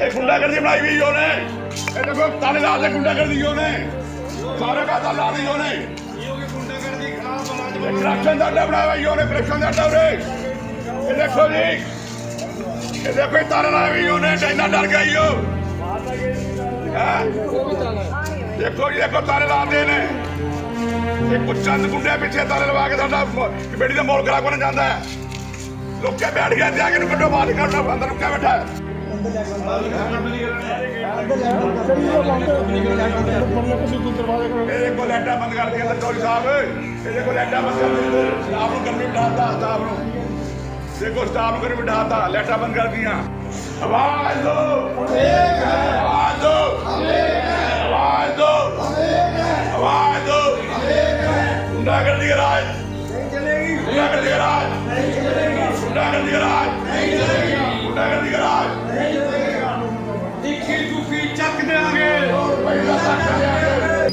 ਇਹ ਗੁੰਡਾਗਰਦੀ ਬਣਾਈ ਹੋਈ ਉਹਨੇ। ਇਹ ਦੇਖੋ, ਤਾਲੇ ਲਾ ਦੇ ਗੁੰਡਾਗਰਦੀ ਉਹਨੇ। ਸਾਰੇ ਦਾ ਤਾਲਾ ਦੀ ਉਹਨੇ? ਇਹ ਕਰਪਸ਼ਨ ਦਾ ਅੱਡਾ ਬਣਾਇਆ ਹੋਈ ਉਹਨੇ ਕਰਪਸ਼ਨ ਦਾ ਅੱਡਾ ਉਰੇ। ਇਹ ਦੇਖੋ ਜੀ। ਇਹ ਦੇਖੋ ਤਾਲੇ ਲਾਏ ਹੋਈ ਉਹਨੇ ਟੈਨਾ ਡਰ ਗਿਆ ਉਹ। ਦੇਖੋ ਜੀ, ਦੇਖੋ, ਤਾਲੇ ਲਾਦੇ ਨੇ। ਇਹ ਕੁਛ ਚੰਦ ਗੁੰਡੇ ਪਿੱਛੇ ਤਾਲੇ ਲਵਾ ਕੇ ਸਾਡਾ ਮ- ਬੇੜੀ ਦਾ ਮੋਲ ਖਰਾਬ ਕੋਣ ਜਾਂਦਾ ਹੈ। ਲੁੱਕੇ ਬੈਠ ਗਿਆ ਤੇ ਆ ਕੇ ਨੂੰ ਕੱਢੋ ਬਾਹਰ, ਕੱਢੋ ਅੰਦਰ ਲੁੱਕਿਆ ਬੈਠਾ ਹੈ। ਇਹਦੇ ਕੋਲ ਲੈਟਾ ਬੰਦ ਕਰ ਦਿਆ ਚੌਧਰੀ ਸਾਹਿਬ ਇਹਦੇ ਕੋਲ ਲੈਟਾ ਬੰਦ ਕਰ ਦਿਆ ਸਟਾਫ ਨੂੰ ਗਰਮੀ ਬਿਠਾਤਾ ਸਟਾਫ ਨੂੰ ਦੇਖੋ ਸਟਾਫ ਨੂੰ ਗਰਮੀ ਬਿਠਾਤਾ ਲੈਟਾ ਬੰਦ ਕਰ ਦੀਆਂ ਆਵਾਜ਼ ਦੋ ਇੱਕ ਹੈ ਆਵਾਜ਼ ਦੋ ਆਵਾਜ਼ ਦੋ ਆਵਾਜ਼ ਦੋ ਗੁੰਡਾਗਰਦੀ ਦਾ ਰਾਜ ਨਹੀਂ ਚਲੇਗੀ ਗੁੰਡਾਗਰਦੀ ਦਾ ਰਾਜ ਨਹੀਂ ਚਲੇਗੀ ਗੁੰਡਾਗਰਦੀ ਦਾ ਰਾਜ ਨਹੀਂ ਚਲੇਗੀ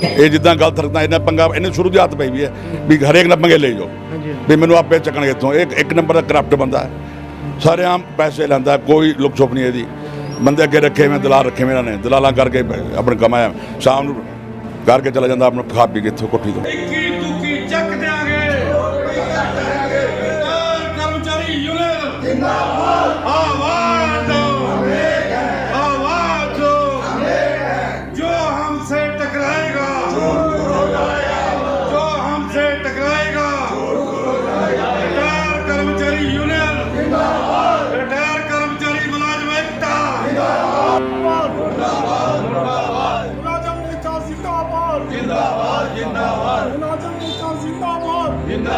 ਇਹ ਜਿੱਦਾਂ ਗਲਤ ਹਰਕਤਾਂ ਇਹਨਾਂ ਪੰਗਾ ਇਹਨੇ ਸ਼ੁਰੂ ਦੀ ਹੱਥ ਪਈ ਵੀ ਹੈ ਵੀ ਹਰੇਕ ਨਾਲ ਪੰਗੇ ਲੈ ਜਾਓ। ਵੀ ਮੈਨੂੰ ਆਪੇ ਚੱਕਣਗੇ ਇੱਥੋਂ। ਇਹ ਇੱਕ ਨੰਬਰ ਦਾ ਕਰਪਟ ਬੰਦਾ ਹੈ। ਸਾਰੇ ਆਮ ਪੈਸੇ ਲੈਂਦਾ ਕੋਈ ਲੁਕ ਛੁਪ ਨਹੀਂ ਇਹਦੀ। ਬੰਦੇ ਅੱਗੇ ਰੱਖੇ ਮੈਂ ਦਲਾਲ ਰੱਖੇ ਮੇਰਾ ਨੇ ਦਲਾਲਾਂ ਕਰਕੇ ਆਪਣੇ ਕਮਾਇਆ ਸ਼ਾਮ ਨੂੰ ਕਰਕੇ ਚਲਾ ਜਾਂਦਾ ਆਪਣਾ ਖਾ ਪੀ ਕੇ ਇੱਥੋਂ ਕੋਠੀ ਤੋਂ। ਚੱਕ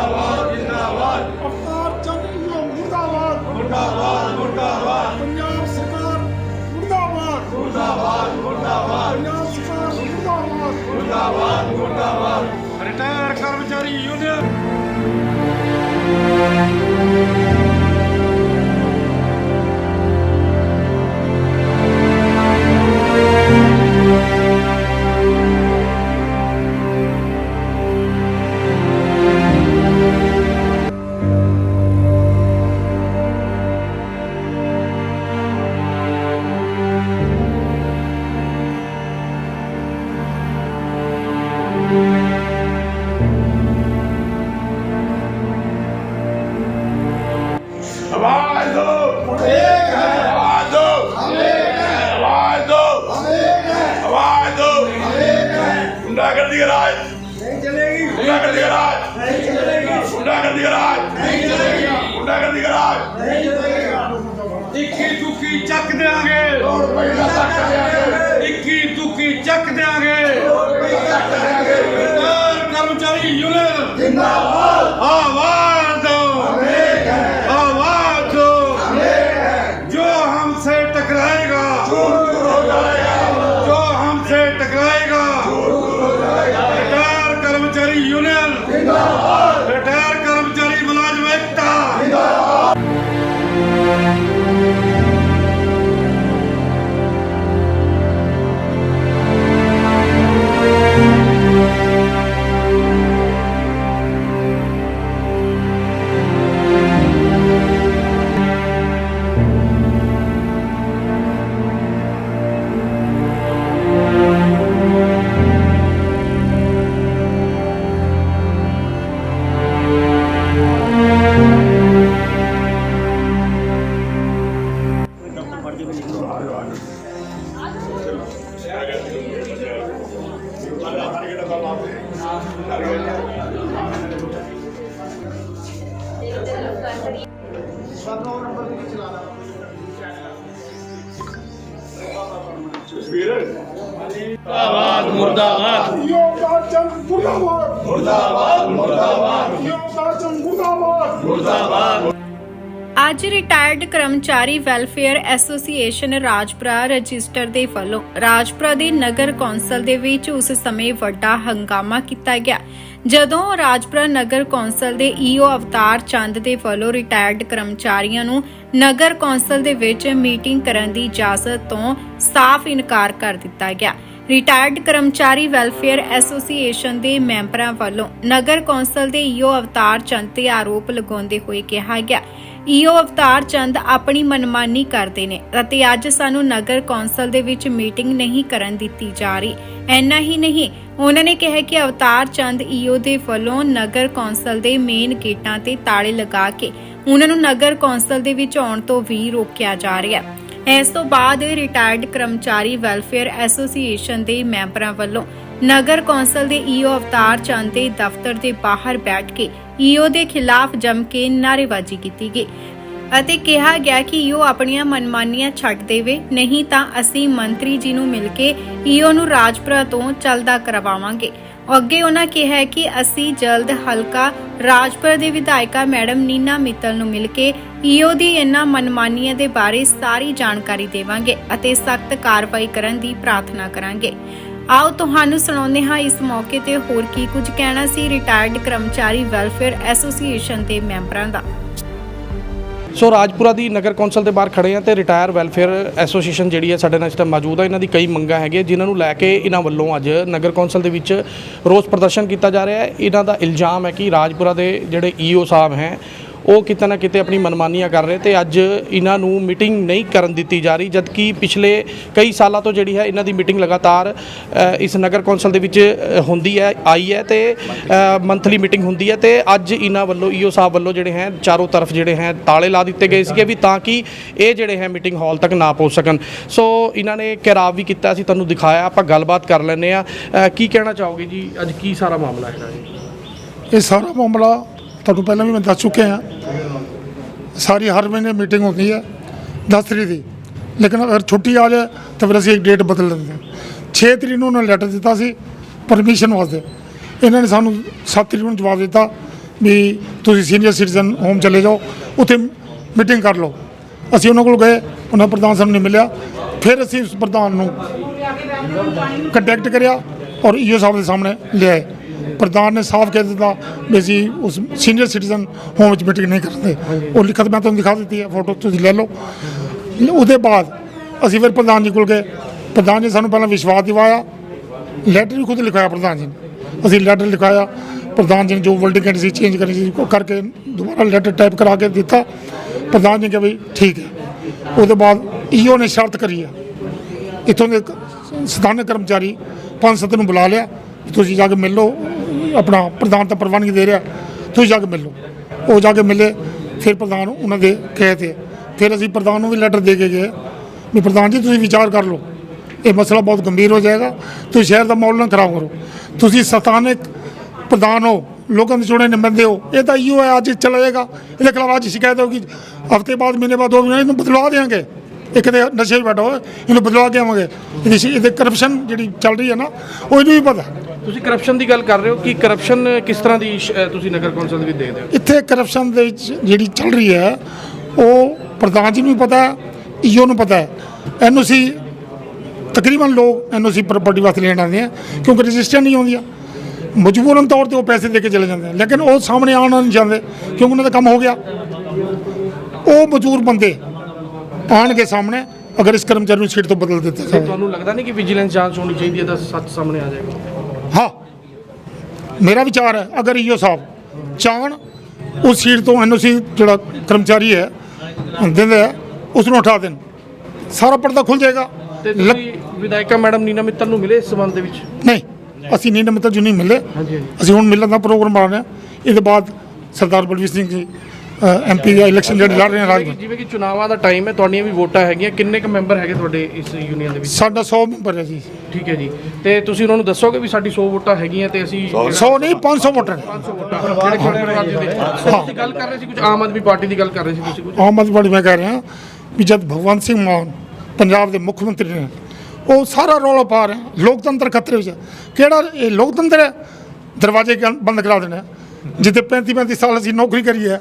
ਮੁਰਦਾਬਾਦ ਜਿੰਦਾਬਾਦ। ਅਵਤਾਰ ਚੰਦੂ ਮੁਰਦਾਬਾਦ। ਮੁਰਦਾਬਾਦ ਮੁਰਦਾਬਾਦ। ਪੰਜਾਬ ਸਰਕਾਰ ਮੁਰਦਾਬਾਦ। ਮੁਰਦਾਬਾਦ ਮੁਰਦਾਬਾਦ। ਪੰਜਾਬ ਸਰਕਾਰ ਮੁਰਦਾਬਾਦ। ਮੁਰਦਾਬਾਦ ਮੁਰਦਾਬਾਦ। ਰਿਟਾਇਰ ਕਰਮਚਾਰੀ ਯੂਨੀਅਨ ਇੱਕ ਹੈ ਆਵਾਜ਼ ਦੋ ਇੱਕ ਹੈ ਆਵਾਜ਼ ਦੋ ਇੱਕ ਹੈ ਆਵਾਜ਼ ਦੋ ਇੱਕ ਹੈ ਗੁੰਡਾਗਰਦੀ ਦਾ ਰਾਜ ਨਹੀਂ ਚਲੇਗੀ ਗੁੰਡਾਗਰਦੀ ਦਾ ਰਾਜ ਨਹੀਂ ਚਲੇਗੀ ਗੁੰਡਾਗਰਦੀ ਦਾ ਰਾਜ ਨਹੀਂ ਚਲੇਗੀ ਗੁੰਡਾਗਰਦੀ ਦਾ ਰਾਜ ਨਹੀਂ ਚਲੇਗਾ ਤਿੱਖੀ ਦੁਖੀ ਚੱਕ ਦੇਾਂਗੇ ਲੋੜ ਪਈ ਨਾ ਤੱਕ ਦਿਆਂਗੇ ਇੱਕੀ ਦੁਖੀ ਚੱਕ ਦੇਾਂਗੇ ਲੋੜ ਪਈ ਤੱਕ ਦਿਆਂਗੇ रिटायर कर्मचारी यूनियन जिंदाबाद आवाज दो ਯੋਗਦਾਰ ਚੰਦ ਮੁਰਦਾਬਾਦ ਮੁਰਦਾਬਾਦ ਮੁਰਦਾਬਾਦ ਯੋਗਦਾਰ ਚੰਦ ਮੁਰਦਾਬਾਦ ਅੱਜ ਰਿਟਾਇਰਡ ਕਰਮਚਾਰੀ ਵੈਲਫੇਅਰ ਐਸੋਸੀਏਸ਼ਨ ਰਾਜਪੁਰਾ ਰਜਿਸਟਰ ਦੇ ਵੱਲੋਂ ਰਾਜਪੁਰਾ ਦੇ ਨਗਰ ਕੌਂਸਲ ਦੇ ਵਿੱਚ ਉਸ ਸਮੇਂ ਵੱਡਾ ਹੰਗਾਮਾ ਕੀਤਾ ਗਿਆ, ਜਦੋਂ ਰਾਜਪੁਰਾ ਨਗਰ ਕੌਂਸਲ ਦੇ ਈਓ ਅਵਤਾਰ ਚੰਦ ਦੇ ਵੱਲੋਂ ਰਿਟਾਇਰਡ ਕਰਮਚਾਰੀਆਂ ਨੂੰ ਨਗਰ ਕੌਂਸਲ ਦੇ ਵਿੱਚ ਮੀਟਿੰਗ ਕਰਨ ਦੀ ਇਜਾਜ਼ਤ ਤੋਂ ਸਾਫ਼ ਇਨਕਾਰ ਕਰ ਦਿੱਤਾ ਗਿਆ। ਰਿਟਾਇਰਡ ਕਰਮਚਾਰੀ ਵੈਲਫੇਅਰ ਐਸੋਸੀਏਸ਼ਨ ਦੇ ਮੈਂਬਰਾਂ ਵੱਲੋਂ ਨਗਰ ਕੌਂਸਲ ਦੇ ਈਓ ਅਵਤਾਰ ਚੰਦ ਤੇ ਆਰੋਪ ਲਗਾਉਂਦੇ ਹੋਏ ਕਿਹਾ ਗਿਆ, ਈਓ ਅਵਤਾਰ ਚੰਦ ਆਪਣੀ ਮਨਮਾਨੀ ਕਰਦੇ ਨੇ ਅਤੇ ਅੱਜ ਸਾਨੂੰ ਨਗਰ ਕੌਂਸਲ ਦੇ ਵਿੱਚ ਮੀਟਿੰਗ ਨਹੀਂ ਕਰਨ ਦਿੱਤੀ ਜਾ ਰਹੀ। ਐਨਾ ਹੀ ਨਹੀਂ, ਉਹਨਾਂ ਨੇ ਕਿਹਾ ਕਿ ਅਵਤਾਰ ਚੰਦ ਈਓ ਦੇ ਵੱਲੋਂ ਨਗਰ ਕੌਂਸਲ ਦੇ ਮੇਨ ਗੇਟਾਂ ਤੇ ਤਾਲੇ ਲਗਾ ਕੇ ਉਹਨਾਂ ਨੂੰ ਨਗਰ ਕੌਂਸਲ ਦੇ ਵਿੱਚ ਆਉਣ ਤੋਂ ਵੀ ਰੋਕਿਆ ਜਾ ਰਿਹਾ। ਹੈ ਇਸ ਤੋਂ ਬਾਅਦ ਰਿਟਾਇਰਡ ਕਰਮਚਾਰੀ ਵੈਲਫੇਅਰ ਐਸੋਸੀਏਸ਼ਨ ਦੇ ਮੈਂਬਰਾਂ ਵੱਲੋਂ ਨਗਰ ਕੌਂਸਲ ਦੇ ਈਓ ਅਵਤਾਰ ਚੰਦ ਦੇ ਦਫ਼ਤਰ ਦੇ ਬਾਹਰ ਬੈਠ ਕੇ ਈਓ ਦੇ ਖਿਲਾਫ ਜੰਮ ਕੇ ਨਾਅਰੇਬਾਜ਼ੀ ਕੀਤੀ ਗਈ ਅਤੇ ਕਿਹਾ ਗਿਆ ਕਿ ਈਓ ਆਪਣੀਆਂ ਮਨਮਾਨੀਆਂ ਛੱਡ ਦੇਵੇ, ਨਹੀਂ ਤਾਂ ਅਸੀਂ ਮੰਤਰੀ ਜੀ ਨੂੰ ਮਿਲ ਕੇ ਈਓ ਨੂੰ ਰਾਜਪੁਰਾ ਤੋਂ ਚਲਦਾ ਕਰਵਾਵਾਂਗੇ। ਅੱਗੇ ਉਹਨਾਂ ਕਿਹਾ ਕਿ ਅਸੀਂ ਜਲਦ ਹਲਕਾ ਰਾਜਪੁਰ ਦੇ ਵਿਧਾਇਕਾ ਮੈਡਮ ਨੀਨਾ ਮਿੱਤਲ ਨੂੰ ਮਿਲ ਕੇ ਈਓ ਦੀ ਇਹਨਾਂ ਮਨਮਾਨੀਆਂ ਦੇ ਬਾਰੇ ਸਾਰੀ ਜਾਣਕਾਰੀ ਦੇਵਾਂਗੇ ਅਤੇ ਸਖਤ ਕਾਰਵਾਈ ਕਰਨ ਦੀ ਪ੍ਰਾਰਥਨਾ ਕਰਾਂਗੇ। ਆਓ ਤੁਹਾਨੂੰ ਸੁਣਾਉਂਦੇ ਹਾਂ ਇਸ ਮੌਕੇ ਤੇ ਹੋਰ ਕੀ ਕੁਝ ਕਹਿਣਾ ਸੀ ਰਿਟਾਇਰਡ ਕਰਮਚਾਰੀ ਵੈਲਫੇਅਰ ਐਸੋਸੀਏਸ਼ਨ ਦੇ ਮੈਂਬਰਾਂ ਦਾ। ਸੋ ਰਾਜਪੁਰਾ ਦੀ ਨਗਰ ਕੌਂਸਲ ਦੇ ਬਾਹਰ ਖੜੇ ਆ ਤੇ ਰਿਟਾਇਰ ਵੈਲਫੇਅਰ ਐਸੋਸੀਏਸ਼ਨ ਜਿਹੜੀ ਹੈ ਸਾਡੇ ਨਾਲ ਇਸ ਟਾਈਮ ਮੌਜੂਦ ਆ। ਇਹਨਾਂ ਦੀ ਕਈ ਮੰਗਾਂ ਹੈਗੀਆਂ ਜਿਨ੍ਹਾਂ ਨੂੰ ਲੈ ਕੇ ਇਹਨਾਂ ਵੱਲੋਂ ਅੱਜ ਨਗਰ ਕੌਂਸਲ ਦੇ ਵਿੱਚ ਰੋਸ ਪ੍ਰਦਰਸ਼ਨ ਕੀਤਾ ਜਾ ਰਿਹਾ ਹੈ। ਇਹਨਾਂ ਦਾ ਇਲਜ਼ਾਮ ਹੈ ਕਿ ਰਾਜਪੁਰਾ ਦੇ ਜਿਹੜੇ ਈਓ ਸਾਹਿਬ ਹੈ ਉਹ ਕਿਤੇ ਨਾ ਕਿਤੇ ਆਪਣੀ ਮਨਮਾਨੀਆਂ ਕਰ ਰਹੇ ਤੇ ਅੱਜ ਇਹਨਾਂ ਨੂੰ ਮੀਟਿੰਗ ਨਹੀਂ ਕਰਨ ਦਿੱਤੀ ਜਾ ਰਹੀ, ਜਦਕਿ ਪਿਛਲੇ ਕਈ ਸਾਲਾਂ ਤੋਂ ਜਿਹੜੀ ਹੈ ਇਹਨਾਂ ਦੀ ਮੀਟਿੰਗ ਲਗਾਤਾਰ ਇਸ ਨਗਰ ਕੌਂਸਲ ਦੇ ਵਿੱਚ ਹੁੰਦੀ ਹੈ, ਆਈ ਹੈ ਤੇ ਮੰਥਲੀ ਮੀਟਿੰਗ ਹੁੰਦੀ ਹੈ ਤੇ ਅੱਜ ਇਹਨਾਂ ਵੱਲੋਂ, ਈਓ ਸਾਹਿਬ ਵੱਲੋਂ ਜਿਹੜੇ ਹੈ, ਚਾਰੋਂ ਤਰਫ ਜਿਹੜੇ ਹੈ, ਤਾਲੇ ਲਾ ਦਿੱਤੇ ਗਏ ਸੀਗੇ ਵੀ ਤਾਂ ਕਿ ਇਹ ਜਿਹੜੇ ਹੈ ਮੀਟਿੰਗ ਹਾਲ ਤੱਕ ਨਾ ਪਹੁੰਚ ਸਕਣ। ਸੋ ਇਹਨਾਂ ਨੇ ਘੇਰਾਵ ਵੀ ਕੀਤਾ ਸੀ, ਤੁਹਾਨੂੰ ਦਿਖਾਇਆ, ਆਪਾਂ ਗੱਲਬਾਤ ਕਰ ਲੈਂਦੇ ਆ ਕੀ ਕਹਿਣਾ ਚਾਹੋਗੇ ਜੀ? ਅੱਜ ਕੀ ਸਾਰਾ ਮਾਮਲਾ ਹੈਗਾ ਜੀ? ਇਹ ਸਾਰਾ ਮਾਮਲਾ ਤੁਹਾਨੂੰ ਪਹਿਲਾਂ ਵੀ ਮੈਂ ਦੱਸ ਚੁੱਕਿਆ ਹਾਂ। ਸਾਰੀ ਹਰ ਮਹੀਨੇ ਮੀਟਿੰਗ ਹੁੰਦੀ ਹੈ 10 ਤਰੀਕ ਦੀ। ਲੇਕਿਨ ਅਗਰ ਛੁੱਟੀ ਆ ਜਾਏ, ਤਾਂ ਫਿਰ ਅਸੀਂ ਇੱਕ ਡੇਟ ਬਦਲ ਦਿੰਦੇ ਹਾਂ। 6 ਤਰੀਕ ਨੂੰ ਉਹਨਾਂ ਨੇ ਲੈਟਰ ਦਿੱਤਾ ਸੀ ਪਰਮਿਸ਼ਨ ਵਾਸਤੇ। ਇਹਨਾਂ ਨੇ ਸਾਨੂੰ 7 ਤਰੀਕ ਨੂੰ ਜਵਾਬ ਦਿੱਤਾ ਵੀ ਤੁਸੀਂ ਸੀਨੀਅਰ ਸਿਟੀਜ਼ਨ ਹੋਮ ਚਲੇ ਜਾਓ, ਉੱਥੇ ਮੀਟਿੰਗ ਕਰ ਲਓ। ਅਸੀਂ ਉਹਨਾਂ ਕੋਲ ਗਏ, ਉਹਨਾਂ ਪ੍ਰਧਾਨ ਸਾਹਿਬ ਨੇ ਮਿਲਿਆ। ਫਿਰ ਅਸੀਂ ਉਸ ਪ੍ਰਧਾਨ ਨੂੰ ਕੰਟੈਕਟ ਕਰਿਆ ਔਰ ਈਓ ਸਾਹਿਬ ਦੇ ਸਾਹਮਣੇ ਲਿਆਏ। ਪ੍ਰਧਾਨ ਨੇ ਸਾਫ਼ ਕਹਿ ਦਿੱਤਾ ਵੀ ਅਸੀਂ ਉਸ ਸੀਨੀਅਰ ਸਿਟੀਜ਼ਨ ਹੋਮ ਵਿੱਚ ਮੀਟਿੰਗ ਨਹੀਂ ਕਰਦੇ। ਉਹ ਲਿਖਤ ਮੈਂ ਤੁਹਾਨੂੰ ਦਿਖਾ ਦਿੱਤੀ ਹੈ ਫੋਟੋ ਤੁਸੀਂ ਲੈ ਲਓ। ਉਹਦੇ ਬਾਅਦ ਅਸੀਂ ਫਿਰ ਪ੍ਰਧਾਨ ਜੀ ਕੋਲ ਗਏ। ਪ੍ਰਧਾਨ ਜੀ ਸਾਨੂੰ ਪਹਿਲਾਂ ਵਿਸ਼ਵਾਸ ਦਿਵਾਇਆ। ਲੈਟਰ ਵੀ ਖੁਦ ਲਿਖਾਇਆ ਪ੍ਰਧਾਨ ਜੀ ਨੇ। ਅਸੀਂ ਲੈਟਰ ਲਿਖਾਇਆ। ਪ੍ਰਧਾਨ ਜੀ ਨੇ ਜੋ ਵਰਡਿੰਗ ਸੀ ਚੇਂਜ ਕਰਨੀ ਸੀ ਕਰਕੇ ਦੁਬਾਰਾ ਲੈਟਰ ਟਾਈਪ ਕਰਾ ਕੇ ਦਿੱਤਾ। ਪ੍ਰਧਾਨ ਜੀ ਨੇ ਕਿਹਾ ਵੀ ਠੀਕ ਹੈ। ਉਹਦੇ ਬਾਅਦ ਈਓ ਨੇ ਸ਼ਰਤ ਕਰੀ ਹੈ। ਇੱਥੋਂ ਦੇ ਸਥਾਨਕ ਕਰਮਚਾਰੀ ਪੰਜ ਸੱਤ ਨੂੰ ਬੁਲਾ ਲਿਆ। ਤੁਸੀਂ ਜਾ ਕੇ ਮਿਲ ਲਓ, ਆਪਣਾ ਪ੍ਰਧਾਨ ਤਾਂ ਪ੍ਰਵਾਨਗੀ ਦੇ ਰਿਹਾ, ਤੁਸੀਂ ਜਾ ਕੇ ਮਿਲ ਲਓ। ਉਹ ਜਾ ਕੇ ਮਿਲੇ, ਫਿਰ ਪ੍ਰਧਾਨ ਉਹਨਾਂ ਦੇ ਕਹੇ ਤੇ। ਫਿਰ ਅਸੀਂ ਪ੍ਰਧਾਨ ਨੂੰ ਵੀ ਲੈਟਰ ਦੇ ਕੇ ਗਏ, ਵੀ ਪ੍ਰਧਾਨ ਜੀ, ਤੁਸੀਂ ਵਿਚਾਰ ਕਰ ਲਓ। ਇਹ ਮਸਲਾ ਬਹੁਤ ਗੰਭੀਰ ਹੋ ਜਾਏਗਾ, ਤੁਸੀਂ ਸ਼ਹਿਰ ਦਾ ਮਾਹੌਲ ਨਾ ਖਰਾਬ ਕਰੋ। ਤੁਸੀਂ ਸਥਾਨਕ ਪ੍ਰਧਾਨ ਹੋ, ਲੋਕਾਂ ਦੇ ਚੁਣੇ ਨੁਮਾਇੰਦੇ ਹੋ, ਇਹ ਤਾਂ ਇਹੋ ਹੈ ਅੱਜ ਚਲਾ ਜਾਏਗਾ। ਇਹਦੇ ਖਿਲਾਫ ਅੱਜ ਸ਼ਿਕਾਇਤ ਹੋਗੀ ਹਫ਼ਤੇ ਬਾਅਦ, ਮਹੀਨੇ ਬਾਅਦ, ਦੋ ਮਹੀਨੇ ਇਹਨੂੰ ਬਦਲਵਾ ਦੇਵਾਂਗੇ ਇਹ ਕਿਤੇ ਨਸ਼ੇ 'ਚ ਬੈਠਾ ਹੋਵੇ ਇਹਨੂੰ ਬਦਲਵਾ ਕੇ ਆਵਾਂਗੇ। ਇਹਦੀ ਇਹਦੇ ਕਰਪਸ਼ਨ ਜਿਹੜੀ ਚੱਲ ਰਹੀ ਹੈ ਨਾ, ਉਹ ਇਹਨੂੰ ਵੀ ਪਤਾ ਤੁਸੀਂ ਕਰਪਸ਼ਨ ਦੀ ਗੱਲ ਕਰ ਰਹੇ ਹੋ ਕਿ ਕਰਪਸ਼ਨ ਕਿਸ ਤਰ੍ਹਾਂ ਦੀ ਸ਼- ਤੁਸੀਂ ਨਗਰ ਕੌਂਸਲ ਦੇ ਵਿੱਚ ਦੇਖਦੇ ਹੋ? ਇੱਥੇ ਕਰਪਸ਼ਨ ਦੇ ਵਿੱਚ ਜਿਹੜੀ ਚੱਲ ਰਹੀ ਹੈ ਉਹ ਪ੍ਰਧਾਨ ਜੀ ਨੂੰ ਵੀ ਪਤਾ ਹੈ ਈਓ ਨੂੰ ਪਤਾ ਹੈ। ਐਨਓਸੀ ਤਕਰੀਬਨ ਲੋਕ ਐਨਓਸੀ ਪ੍ਰਾਪਰਟੀ ਵਾਸਤੇ ਲੈਣ ਆਉਂਦੇ ਆ ਕਿਉਂਕਿ ਰਜਿਸਟਰ ਨਹੀਂ ਆਉਂਦੀਆਂ। ਮਜਬੂਰਨ ਤੌਰ ਤੇ ਉਹ ਪੈਸੇ ਦੇ ਕੇ ਚਲੇ ਜਾਂਦੇ ਆ। ਲੇਕਿਨ ਉਹ ਸਾਹਮਣੇ ਆਉਣਾ ਨਹੀਂ ਚਾਹੁੰਦੇ ਕਿਉਂਕਿ ਉਹਨਾਂ ਦਾ ਕੰਮ ਹੋ ਗਿਆ। ਉਹ ਮਜ਼ਦੂਰ ਬੰਦੇ ਆਣਗੇ ਸਾਹਮਣੇ ਅਗਰ ਇਸ ਕਰਮਚਾਰੀ ਨੂੰ ਸੀਟ ਤੋਂ ਬਦਲ ਦਿੱਤਾ ਜਾਵੇ। ਤੁਹਾਨੂੰ ਲੱਗਦਾ ਨਹੀਂ ਕਿ ਵਿਜੀਲੈਂਸ ਜਾਂਚ ਹੋਣੀ ਚਾਹੀਦੀ ਹੈ ਤਾਂ ਸੱਚ ਸਾਹਮਣੇ ਆ ਜਾਏਗਾ? ਹਾਂ। ਮੇਰਾ ਵਿਚਾਰ ਹੈ ਅਗਰ ਈਓ ਸਾਹਿਬ ਚਾਹਣ ਉਸ ਸੀਟ ਤੋਂ ਐਨਓਸੀ ਜਿਹੜਾ ਕਰਮਚਾਰੀ ਹੈ ਦਿੰਦੇ ਆ ਉਸ ਨੂੰ ਉਠਾ ਦੇਣ। ਸਾਰਾ ਪਰਦਾ ਖੁੱਲ ਜਾਏਗਾ। ਤੇ ਲੱਗ- ਤੁਸੀਂ ਵਿਧਾਇਕਾ ਮੈਡਮ ਨੀਨਾ ਮਿੱਤਲ ਨੂੰ ਮਿਲੇ ਇਸ ਸੰਬੰਧ ਦੇ ਵਿੱਚ? ਨਹੀਂ ਅਸੀਂ ਨੀਂਦ ਮਿੱਤਲ ਜੀ ਨਹੀਂ ਮਿਲੇ। ਹਾਂਜੀ ਹਾਂਜੀ। ਅਸੀਂ ਹੁਣ ਮਿਲਣ ਦਾ ਪ੍ਰੋਗਰਾਮ ਬਣਾ ਰਹੇ ਹਾਂ। ਇਹਦੇ ਬਾਅਦ ਸਰਦਾਰ ਬਲਵੀਰ ਸਿੰਘ ਜੀ ਐਮਪੀ ਦਾ ਇਲੈਕਸ਼ਨ ਜਿਹੜੇ ਲੜ ਰਹੇ ਕਿ- ਰਾਜਪੁਰ ਜਿਵੇਂ ਕਿ ਚੁਣਾਵਾਂ ਦਾ ਟਾਈਮ ਹੈ ਤੁਹਾਡੀਆਂ ਵੀ ਵੋਟਾਂ ਹੈਗੀਆਂ। ਕਿੰਨੇ ਕੁ ਮੈਂਬਰ ਹੈਗੇ ਤੁਹਾਡੇ ਇਸ ਯੂਨੀਅਨ ਦੇ ਵਿੱਚ? ਸਾਡਾ 100 ਮੈਂਬਰ ਹੈ ਜੀ। ਠੀਕ ਹੈ ਜੀ। ਤੇ ਤੁਸੀਂ ਉਹਨਾਂ ਨੂੰ ਦੱਸੋਗੇ ਵੀ ਸਾਡੀ 100 ਵੋਟਾਂ ਹੈਗੀਆਂ ਤੇ ਅਸੀਂ 100 ਨਹੀਂ 500 ਵੋਟਰ ਨੇ। 500 ਵੋਟਾਂ। ਜਿਹੜੇ ਖੜੇ ਪਰਿਵਾਰ ਦੇ ਤੁਸੀਂ ਗੱਲ ਕਰ ਰਹੇ ਸੀ ਕੁਝ ਆਮ ਆਦਮੀ ਪਾਰਟੀ ਦੀ ਗੱਲ ਕਰ ਰਹੇ ਸੀ ਤੁਸੀਂ ਕੁਝ? ਆਮ ਆਦਮੀ ਪਾਰਟੀ ਮੈਂ ਕਹਿ ਰਿਹਾ ਵੀ ਜਦ ਭਗਵੰਤ ਸਿੰਘ ਮਾਨ ਪੰਜਾਬ ਦੇ ਮੁੱਖ ਮੰਤਰੀ ਨੇ ਉਹ ਸਾਰਾ ਰੌਲਾ ਪਾ ਰਹੇ ਲੋਕਤੰਤਰ ਖਤਰੇ ਵਿੱਚ। ਕਿਹੜਾ ਇਹ ਲੋਕਤੰਤਰ ਹੈ? ਦਰਵਾਜ਼ੇ ਬੰਦ ਕਰਾ ਦੇਣਾ ਜਿੱਥੇ 35 35 ਸਾਲ ਅਸੀਂ ਨੌਕਰੀ ਕਰੀ ਹੈ।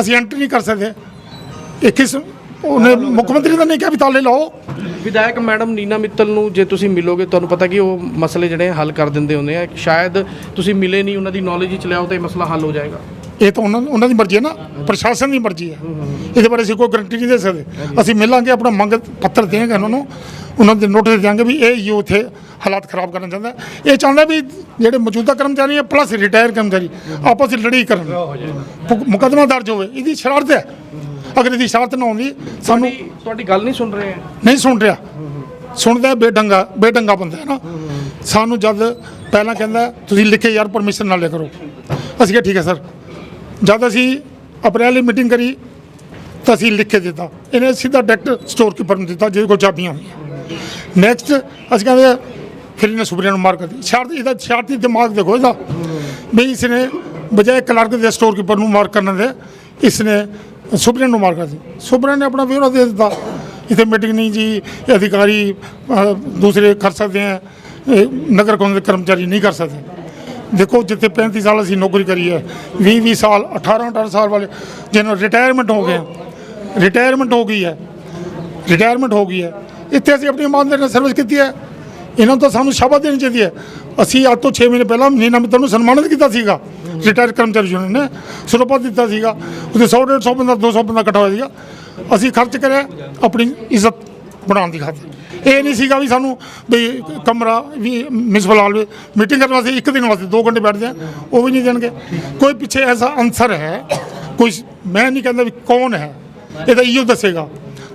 ਅਸੀਂ ਐਂਟਰ ਨਹੀਂ ਕਰ ਸਕਦੇ। ਇਹ ਕਿਸ ਉਹਨੇ ਮੁੱਖ ਮੰਤਰੀ ਦਾ ਨਹੀਂ ਕਿਹਾ ਵੀ ਤਾਲੇ ਲਾਓ। ਵਿਧਾਇਕ ਮੈਡਮ ਨੀਨਾ ਮਿੱਤਲ ਨੂੰ ਜੇ ਤੁਸੀਂ ਮਿਲੋਗੇ ਤੁਹਾਨੂੰ ਪਤਾ ਕਿ ਉਹ ਮਸਲੇ ਜਿਹੜੇ ਹੱਲ ਕਰ ਦਿੰਦੇ ਹੁੰਦੇ ਆ। ਸ਼ਾਇਦ ਤੁਸੀਂ ਮਿਲੇ ਨਹੀਂ ਉਹਨਾਂ ਦੀ ਨੌਲੇਜ ਵਿੱਚ ਲਿਆਓ ਤਾਂ ਇਹ ਮਸਲਾ ਹੱਲ ਹੋ ਜਾਏਗਾ। ਇਹ ਤਾਂ ਉਹਨਾਂ ਉਹਨਾਂ ਦੀ ਮਰਜ਼ੀ ਹੈ ਨਾ। ਪ੍ਰਸ਼ਾਸਨ ਦੀ ਮਰਜ਼ੀ ਹੈ। ਇਹਦੇ ਬਾਰੇ ਅਸੀਂ ਕੋਈ ਗਰੰਟੀ ਨਹੀਂ ਦੇ ਸਕਦੇ। ਅਸੀਂ ਮਿਲਾਂਗੇ ਆਪਣਾ ਮੰਗ ਪੱਤਰ ਦੇਵਾਂਗੇ ਉਹਨਾਂ ਨੂੰ। ਉਹਨਾਂ ਦੇ ਨੋਟਿਸ ਦਿਆਂਗੇ ਵੀ ਇਹ ਯੂ ਇੱਥੇ ਹਾਲਾਤ ਖਰਾਬ ਕਰਨਾ ਚਾਹੁੰਦਾ। ਇਹ ਚਾਹੁੰਦਾ ਵੀ ਜਿਹੜੇ ਮੌਜੂਦਾ ਕਰਮਚਾਰੀ ਹੈ ਪਲੱਸ ਰਿਟਾਇਰ ਕਰਮਚਾਰੀ ਆਪਸ ਵਿੱਚ ਲੜੀ ਕਰਨ। ਮੁਕਦਮਾ ਦਰਜ ਹੋਵੇ ਇਹਦੀ ਸ਼ਰਾਰਤ ਹੈ। ਅਗਰ ਇਹਦੀ ਸ਼ਰਤ ਨਾ ਆਉਂਦੀ ਸਾਨੂੰ ਤੁਹਾਡੀ ਗੱਲ ਨਹੀਂ ਸੁਣ ਰਹੇ। ਨਹੀਂ ਸੁਣ ਰਿਹਾ। ਸੁਣਦਾ ਹੈ ਬੇਢੰਗਾ ਬੇਢੰਗਾ ਬੰਦਾ ਹੈ ਨਾ। ਸਾਨੂੰ ਜਦ ਪਹਿਲਾਂ ਕਹਿੰਦਾ ਤੁਸੀਂ ਲਿਖੇ ਯਾਰ ਪਰਮਿਸ਼ਨ ਨਾਲ ਲਿਆ ਕਰੋ। ਅਸੀਂ ਕਿਹਾ ਠੀਕ ਹੈ ਸਰ ਜਦ ਅਸੀਂ ਅਪ੍ਰੈਲ ਦੀ ਮੀਟਿੰਗ ਕਰੀ ਤਾਂ ਅਸੀਂ ਲਿਖ ਕੇ ਦਿੱਤਾ। ਇਹਨੇ ਸਿੱਧਾ ਡਾਇਰੈਕਟ ਸਟੋਰ ਕੀਪਰ ਨੂੰ ਦਿੱਤਾ ਜਿਹਦੇ ਕੋਲ ਚਾਬੀਆਂ ਹੋਈਆਂ। ਨੈਕਸਟ ਅਸੀਂ ਕਹਿੰਦੇ ਫਿਰ ਇਹਨੇ ਸੁਪਰੀਆ ਨੂੰ ਮਾਰ ਕਰਤੀ ਦਿੱਤੀ ਸ਼ਾਰਟ ਇਹਦਾ ਸ਼ਾਰਟੀ ਦਿਮਾਗ ਦੇਖੋ ਇਹਦਾ। ਵੀ ਇਸਨੇ ਬਜਾਏ ਕਲਰਕ ਦੇ ਸਟੋਰ ਕੀਪਰ ਨੂੰ ਮਾਰ ਕਰਨ ਦੇ, ਇਸਨੇ ਸੁਪਰੀਆ ਨੂੰ ਮਾਰ ਕਰ ਦਿੱਤੀ। ਸੁਪਰੀਆ ਨੇ ਆਪਣਾ ਵਿਵਰਾ ਦੇ ਦਿੱਤਾ। ਇੱਥੇ ਮੀਟਿੰਗ ਨਹੀਂ ਜੀ ਅਧਿਕਾਰੀ ਦੂਸਰੇ ਕਰ ਸਕਦੇ ਹੈ ਨਗਰ ਕੌਂਸਲ ਦੇ ਕਰਮਚਾਰੀ ਨਹੀਂ ਕਰ ਸਕਦੇ। ਦੇਖੋ, ਜਿੱਥੇ 35 ਸਾਲ ਅਸੀਂ ਨੌਕਰੀ ਕਰੀ ਹੈ 20 20 ਸਾਲ 18 18 ਸਾਲ ਵਾਲੇ, ਜਿਹਨਾਂ ਰਿਟਾਇਰਮੈਂਟ ਹੋ ਗਏ ਰਿਟਾਇਰਮੈਂਟ ਹੋ ਗਈ ਹੈ। ਰਿਟਾਇਰਮੈਂਟ ਹੋ ਗਈ ਹੈ। ਇੱਥੇ ਅਸੀਂ ਆਪਣੀ ਇਮਾਨਦਾਰੀ ਨਾਲ ਸਰਵਿਸ ਕੀਤੀ ਹੈ। ਇਹਨਾਂ ਨੂੰ ਤਾਂ ਸਾਨੂੰ ਸ਼ਾਬਾਸ਼ ਦੇਣੀ ਚਾਹੀਦੀ ਹੈ। ਅਸੀਂ ਅੱਜ ਤੋਂ 6 ਮਹੀਨੇ ਪਹਿਲਾਂ ਨੀਨਾ ਮਿੱਤਲ ਨੂੰ ਸਨਮਾਨਿਤ ਕੀਤਾ ਸੀਗਾ। ਰਿਟਾਇਰ ਕਰਮਚਾਰੀ ਯੂਨੀਅਨ ਨੇ ਸਰੋਪਾ ਦਿੱਤਾ ਸੀਗਾ। ਉਹਦੇ 100 150 ਬੰਦਾ 200 ਬੰਦਾ ਇਕੱਠਾ ਹੋਇਆ ਸੀਗਾ। ਅਸੀਂ ਖਰਚ ਕਰਿਆ ਆਪਣੀ ਇੱਜ਼ਤ ਬਣਾਉਣ ਦੀ ਖਾਤਰ। ਇਹ ਨਹੀਂ ਸੀਗਾ ਵੀ ਸਾਨੂੰ ਵੀ ਕਮਰਾ ਵੀ ਮਿਸਬਲ ਹਾਲ ਮੀਟਿੰਗ ਕਰਨ ਵਾਸਤੇ ਇੱਕ ਦਿਨ ਵਾਸਤੇ 2 ਘੰਟੇ ਬੈਠਦੇ ਆ, ਉਹ ਵੀ ਨਹੀਂ ਦੇਣਗੇ। ਕੋਈ ਪਿੱਛੇ ਐਸਾ ਅਨਸਰ ਹੈ, ਕੋਈ ਮੈਂ ਨਹੀਂ ਕਹਿੰਦਾ ਵੀ ਕੌਣ ਹੈ ਇਹ ਤਾਂ ਇਹੋ ਦੱਸੇਗਾ।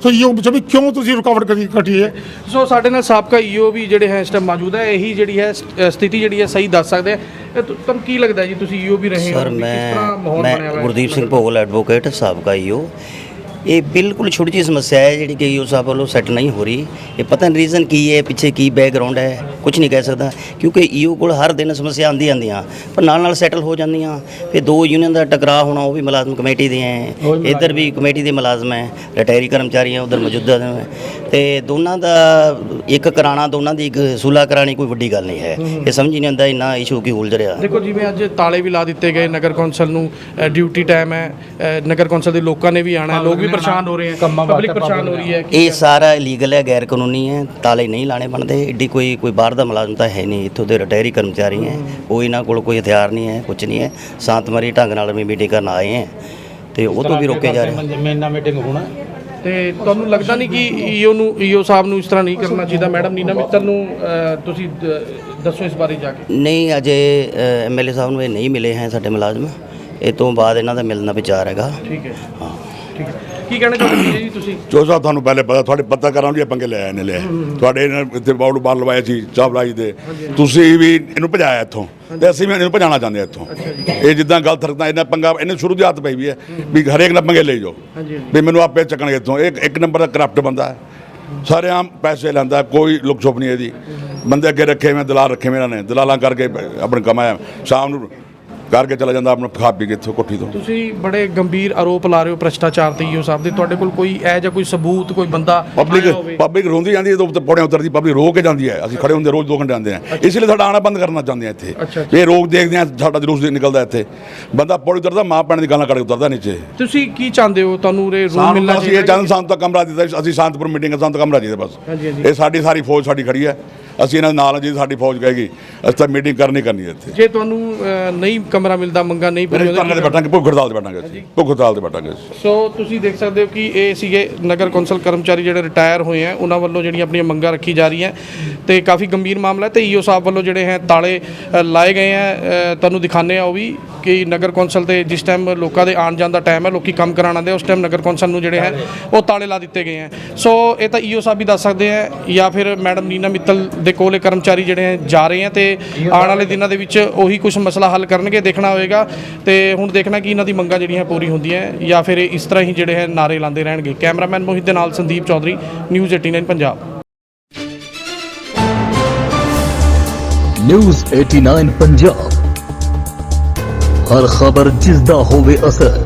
ਸੋ ਇਹੋ ਪੁੱਛੋ ਵੀ ਕਿਉਂ ਤੁਸੀਂ ਰੁਕਾਵਟ ਕਰੀ ਕੱਟੀ ਹੈ? ਸੋ ਸਾਡੇ ਨਾਲ ਸਾਬਕਾ ਈਓ ਵੀ ਜਿਹੜੇ ਹੈ ਇਸ ਟਾਈਮ ਮੌਜੂਦ ਹੈ। ਇਹੀ ਜਿਹੜੀ ਹੈ ਸ- ਅ, ਸਥਿਤੀ ਜਿਹੜੀ ਹੈ ਸਹੀ ਦੱਸ ਸਕਦੇ ਆ ਇਹ ਤੁ- ਤੁਹਾਨੂੰ ਕੀ ਲੱਗਦਾ ਜੀ? ਤੁਸੀਂ ਈਓ ਵੀ ਰਹੇ ਹੋ। ਸਰ ਵੀ ਕਿਸ ਮੈਂ ਤਰ੍ਹਾਂ ਮਾਹੌਲ ਮੈਂ ਬਣਿਆ ਹੋਇਆ ਹੈ? ਗੁਰਦੀਪ ਸਿੰਘ ਭੋਗਲ ਐਡਵੋਕੇਟ ਸਾਬਕਾ ਈਓ। ਇਹ ਬਿਲਕੁਲ ਛੋਟੀ ਜਿਹੀ ਸਮੱਸਿਆ ਹੈ ਜਿਹੜੀ ਕਿ ਈਓ ਸਾਹਿਬ ਵੱਲੋਂ ਸੈੱਟ ਨਹੀਂ ਹੋ ਰਹੀ। ਇਹ ਪਤਾ ਨਹੀਂ ਰੀਜ਼ਨ ਕੀ ਹੈ ਪਿੱਛੇ ਕੀ ਬੈਕਗ੍ਰਾਉਂਡ ਹੈ ਕੁਝ ਨਹੀਂ ਕਹਿ ਸਕਦਾ। ਕਿਉਂਕਿ ਈਓ ਕੋਲ ਹਰ ਦਿਨ ਸਮੱਸਿਆ ਆਉਂਦੀ ਆਉਂਦੀਆਂ ਪਰ ਨਾਲ ਨਾਲ ਸੈਟਲ ਹੋ ਜਾਂਦੀਆਂ। ਫਿਰ ਦੋ ਯੂਨੀਅਨ ਦਾ ਟਕਰਾਅ ਹੋਣਾ ਉਹ ਵੀ ਮੁਲਾਜ਼ਮ ਕਮੇਟੀ ਦੇ ਹੈ। ਇੱਧਰ ਵੀ ਕਮੇਟੀ ਦੇ ਮੁਲਾਜ਼ਮ ਹੈ ਰਿਟਾਇਰੀ ਕਰਮਚਾਰੀ ਹੈ ਉਧਰ ਮੌਜੂਦਾ ਹੈ ਤੇ ਦੋਨਾਂ ਦਾ ਇੱਕ ਕਰਾਣਾ ਦੋਨਾਂ ਦੀ ਇੱਕ ਸੁਲਾ ਕਰਾਣੀ ਕੋਈ ਵੱਡੀ ਗੱਲ ਨਹੀਂ ਹੈ। ਇਹ ਸਮਝ ਨਹੀਂ ਆਉਂਦਾ ਇੰਨਾ ਇਸ਼ੂ ਕੀ ਉਲਝ ਰਿਹਾ। ਦੇਖੋ ਜਿਵੇਂ ਅੱਜ ਤਾਲੇ ਵੀ ਲਾ ਦਿੱਤੇ ਗਏ ਨਗਰ ਕੌਂਸਲ ਨੂੰ ਡਿਊਟੀ ਟਾਈਮ ਹੈ ਨਗਰ ਕੌਂਸਲ ਦੇ ਲੋਕਾਂ ਨੇ ਵੀ ਆਣਾ ਹੈ ਲੋਕ ਵੀ ਪਰੇਸ਼ਾਨ ਹੋ ਰਹੇ ਹੈ ਪਬਲਿਕ ਪਰੇਸ਼ਾਨ ਹੋ ਰਹੀ ਹੈ ਇਹ ਸਾਰਾ ਇਲੀਗਲ ਹੈ ਗੈਰ ਕਾਨੂੰਨੀ ਹੈ ਤਾਲੇ ਨਹੀਂ ਲਾਣੇ ਬਣਦੇ ਏਡੀ ਕੋਈ ਕੋਈ ਬਾਹਰ ਦਾ ਮੁਲਾਜ਼ਮ ਤਾਂ ਹੈ ਨਹੀਂ ਇੱਥੋਂ ਦੇ ਰਿਟਾਇਰੀ ਕਰਮਚਾਰੀ ਹੈ ਕੋਈ ਇਹਨਾਂ ਕੋਲ ਕੋਈ ਹਥਿਆਰ ਨਹੀਂ ਹੈ ਕੁਝ ਨਹੀਂ ਹੈ ਸ਼ਾਂਤਮਈ ਢੰਗ ਨਾਲ ਵੀ ਮੀਟਿੰਗ ਕਰਨ ਆਏ ਹੈ ਤੇ ਉਹ ਤੋਂ ਵੀ ਰੋਕੇ ਜਾ ਰਹੇ ਤੇ ਤੁਹਾਨੂੰ ਲੱਗਦਾ ਨਹੀਂ ਕਿ ਈਓ ਨੂੰ ਈਓ ਸਾਹਿਬ ਨੂੰ ਇਸ ਤਰ੍ਹਾਂ ਨਹੀਂ ਕਰਨਾ ਚਾਹੀਦਾ? ਮੈਡਮ ਨੀਨਾ ਮਿੱਤਲ ਨੂੰ ਤੁਸੀਂ ਦੱਸੋ ਇਸ ਬਾਰੇ ਜਾ ਕੇ। ਨਹੀਂ ਅਜੇ ਐਮਐਲਏ ਸਾਹਿਬ ਨੂੰ ਇਹ ਨਹੀਂ ਮਿਲੇ ਹੈ ਸਾਡੇ ਮੁਲਾਜ਼ਮ। ਇਹ ਤੋਂ ਬਾਅਦ ਇਹਨਾਂ ਦਾ ਮਿਲਣਾ ਵਿਚਾਰ ਹੈਗਾ। ਠੀਕ ਹੈ। ਹਾਂ। ਠੀਕ ਹੈ। ਕੀ ਕਹਿਣਾ ਚਾਹੁੰਦੇ ਜੀ ਤੁਸੀਂ? ਜੋ ਸਾਹਿਬ ਤੁਹਾਨੂੰ ਪਹਿਲੇ ਪਤਾ ਤੁਹਾਡੇ ਪੱਤਰਕਾਰਾਂ ਨੂੰ ਇਹ ਪੰਗੇ ਲੈ ਆਏ। ਨੇ ਲੈ ਤੁਹਾਡੇ ਇਹਨਾਂ ਇੱਥੇ ਬਾਉਡ ਬਾਲ ਲਵਾਏ ਸੀ ਚਾਵਲਾ ਜੀ ਦੇ। ਤੁਸੀਂ ਵੀ ਇਹਨੂੰ ਭਜਾਇਆ ਇੱਥੋਂ ਤੇ ਅਸੀਂ ਵੀ ਇਹਨੂੰ ਭਜਾਉਣਾ ਚਾਹੁੰਦੇ ਇੱਥੋਂ। ਇਹ ਜਿੱਦਾਂ ਗਲਤ ਹਰਕਤਾਂ ਇਹਨਾਂ ਪੰਗਾ ਇਹਨੇ ਸ਼ੁਰੂ ਦੀ ਆਦਤ ਪਈ ਵੀ ਹੈ ਵੀ ਹਰੇਕ ਨਾਲ ਪੰਗੇ ਲਈ ਜਾਓ। ਵੀ ਮੈਨੂੰ ਆਪੇ ਚੱਕਣਗੇ ਇੱਥੋਂ। ਇਹ ਇੱਕ ਨੰਬਰ ਦਾ ਕਰਪਟ ਬੰਦਾ ਹੈ। ਸਾਰੇ ਆਮ ਪੈਸੇ ਲੈਂਦਾ ਕੋਈ ਲੁਕ ਛੁਪ ਨਹੀਂ ਇਹਦੀ। ਬੰਦੇ ਅੱਗੇ ਰੱਖੇ ਮੈਂ ਦਲਾਲ ਰੱਖੇ ਮੇਰਾ ਨੇ। ਦਲਾਲਾਂ ਕਰਕੇ ਆਪਣੇ ਕਮਾਇਆ। ਸ਼ਾਮ ਨੂੰ ਕਰਕੇ ਚਲਾ ਜਾਂਦਾ ਆਪਣਾ ਖਾ ਪੀ ਕੇ ਇੱਥੋਂ ਕੋਠੀ ਤੋਂ। ਤੁਸੀਂ ਬੜੇ ਗੰਭੀਰ ਆਰੋਪ ਲਾ ਰਹੇ ਹੋ ਭ੍ਰਸ਼ਟਾਚਾਰ ਤੇ ਈਓ ਸਾਹਿਬ ਦੇ। ਤੁਹਾਡੇ ਕੋਲ ਕੋਈ ਐ ਜਾਂ ਕੋਈ ਸਬੂਤ ਕੋਈ ਬੰਦਾ ਪਬਲਿਕ ਆਇਆ ਹੋਵੇ? ਪਬਲਿਕ ਰੋਂਦੀ ਜਾਂਦੀ ਹੈ ਤਾਂ ਉੱਤੇ ਪੌੜੀਆਂ ਉਤਰਦੀ ਪਬਲਿਕ ਰੋ ਕੇ ਜਾਂਦੀ ਹੈ। ਅਸੀਂ ਖੜੇ ਹੁੰਦੇ ਰੋਜ਼ 2 ਘੰਟੇ ਆਉਂਦੇ ਆ ਇਸ ਲਈ ਸਾਡਾ ਆਣਾ ਬੰਦ ਕਰਨਾ ਚਾਹੁੰਦੇ ਆ ਇੱਥੇ। ਅੱਛਾ, ਇਹ ਰੋਕ ਦੇਖਦੇ ਆ ਸਾਡਾ ਜਲੂਸ ਨਿਕਲਦਾ ਇੱਥੇ। ਬੰਦਾ ਪੌੜੀ ਉਤਰਦਾ ਮਾਂ ਪੈਣ ਦੀ ਗਾਲਾਂ ਕੱਢ ਕੇ ਉਤਰਦਾ ਨੀਚੇ। ਤੁਸੀਂ ਕੀ ਚਾਹੁੰਦੇ ਹੋ? ਤੁਹਾਨੂੰ ਉਰੇ ਰੂਮ ਸਾਨੂੰ ਮਿਲਣਾ ਅਸੀਂ ਇਹ ਚੰਦ ਸ਼ਾਂਤ ਦਾ ਕਮਰਾ ਦਿੱਤਾ ਅਸੀਂ ਸ਼ਾਂਤਪੁਰ ਮੀਟਿੰਗ ਸ਼ਾਂਤ ਕਮਰਾ ਚਾਹੀਦਾ ਬਸ। ਹਾਂਜੀ, ਹਾਂਜੀ। ਇਹ ਸਾਡੀ ਸਾਰੀ ਫੌਜ ਸਾਡੀ ਖੜੀ ਹੈ। ਅਸੀਂ ਇਹਨਾਂ ਦੇ ਨਾਲ ਹਾਂ, ਜੇ ਸਾਡੀ ਫੌਜ ਕਹੇਗੀ ਅਸੀਂ ਤਾਂ ਮੀਟਿੰਗ ਕਰਨੀ ਕਰਨੀ ਹੈ ਇੱਥੇ। ਜੇ ਤੁਹਾਨੂੰ ਅ, ਨਹੀਂ ਕਮਰਾ ਮਿਲਦਾ ਮੰਗਾ ਨਹੀਂ ਪੂਰੀ ਧਰਨੇ ਤੇ ਬੈਠਾਂਗੇ ਭੁੱਖ ਹੜਤਾਲ ਤੇ ਬੈਠਾਂਗੇ ਅਸੀਂ। ਭੁੱਖ ਹੜਤਾਲ ਤੇ ਬੈਠਾਂਗੇ ਅਸੀਂ। ਸੋ ਤੁਸੀਂ ਦੇਖ ਸਕਦੇ ਹੋ ਕਿ ਇਹ ਸੀਗੇ ਨਗਰ ਕੌਂਸਲ ਕਰਮਚਾਰੀ ਜਿਹੜੇ ਰਿਟਾਇਰ ਹੋਏ ਆ ਉਹਨਾਂ ਵੱਲੋਂ ਜਿਹੜੀਆਂ ਆਪਣੀਆਂ ਮੰਗਾਂ ਰੱਖੀ ਜਾ ਰਹੀਆਂ। ਤੇ ਕਾਫੀ ਗੰਭੀਰ ਮਾਮਲਾ ਹੈ ਤੇ ਈਓ ਸਾਹਿਬ ਵੱਲੋਂ ਜਿਹੜੇ ਹੈ ਤਾਲੇ ਅ, ਲਾਏ ਗਏ ਆ। ਅ, ਤੁਹਾਨੂੰ ਦਿਖਾਣੇ ਆ ਉਹ ਵੀ ਕਿ ਨਗਰ ਕੌਂਸਲ ਤੇ ਜਿਸ ਟਾਈਮ ਲੋਕਾਂ ਦੇ ਆਉਣ ਜਾਣ ਦਾ ਟਾਈਮ ਹੈ ਲੋਕੀ ਕੰਮ ਕਰਾਉਣ ਆਉਂਦੇ ਆ, ਉਸ ਟਾਈਮ ਨਗਰ ਕੌਂਸਲ ਨੂੰ ਜਿਹੜੇ ਹੈ ਉਹ ਤਾਲੇ ਲਾ ਦਿੱਤੇ ਗਏ ਆ। ਸੋ ਇਹ ਤਾਂ ਈਓ ਸਾਹਿਬ ਵੀ ਦੱਸ ਸਕਦੇ ਆ ਜਾਂ ਫਿਰ ਮੈਡਮ ਨੀਨਾ ਮਿੱਤਲ ਦੇ ਕੋਲੇ ਕਰਮਚਾਰੀ ਜਿਹੜੇ ਹੈ ਜਾ ਰਹੇ ਆ ਤੇ ਆਉਣ ਵਾਲੇ ਦਿਨਾਂ ਦੇ ਵਿੱਚ ਉਹੀ ਕੁਝ ਮਸਲਾ ਹੱਲ ਕਰਨਗੇ। ਦੇਖਣਾ ਹੋਏਗਾ ਤੇ ਹੁਣ ਦੇਖਣਾ ਕਿ ਇਹਨਾਂ ਦੀ ਮੰਗਾਂ ਜਿਹੜੀਆਂ ਪੂਰੀ ਹੁੰਦੀਆਂ ਜਾਂ ਫਿਰ ਇਸ ਤਰ੍ਹਾਂ ਹੀ ਜਿਹੜੇ ਹੈ ਨਾਰੇ ਲਾਉਂਦੇ ਰਹਿਣਗੇ। ਕੈਮਰਾਮੈਨ ਮੋਹਿਤ ਦੇ ਨਾਲ ਸੰਦੀਪ ਚੌਧਰੀ, ਨਿਊਜ਼ 89 ਪੰਜਾਬ। ਨਿਊਜ਼ 89 ਪੰਜਾਬ। ਹਰ ਖਬਰ ਜਿਸ ਦਾ ਹੋਵੇ ਅਸਰ।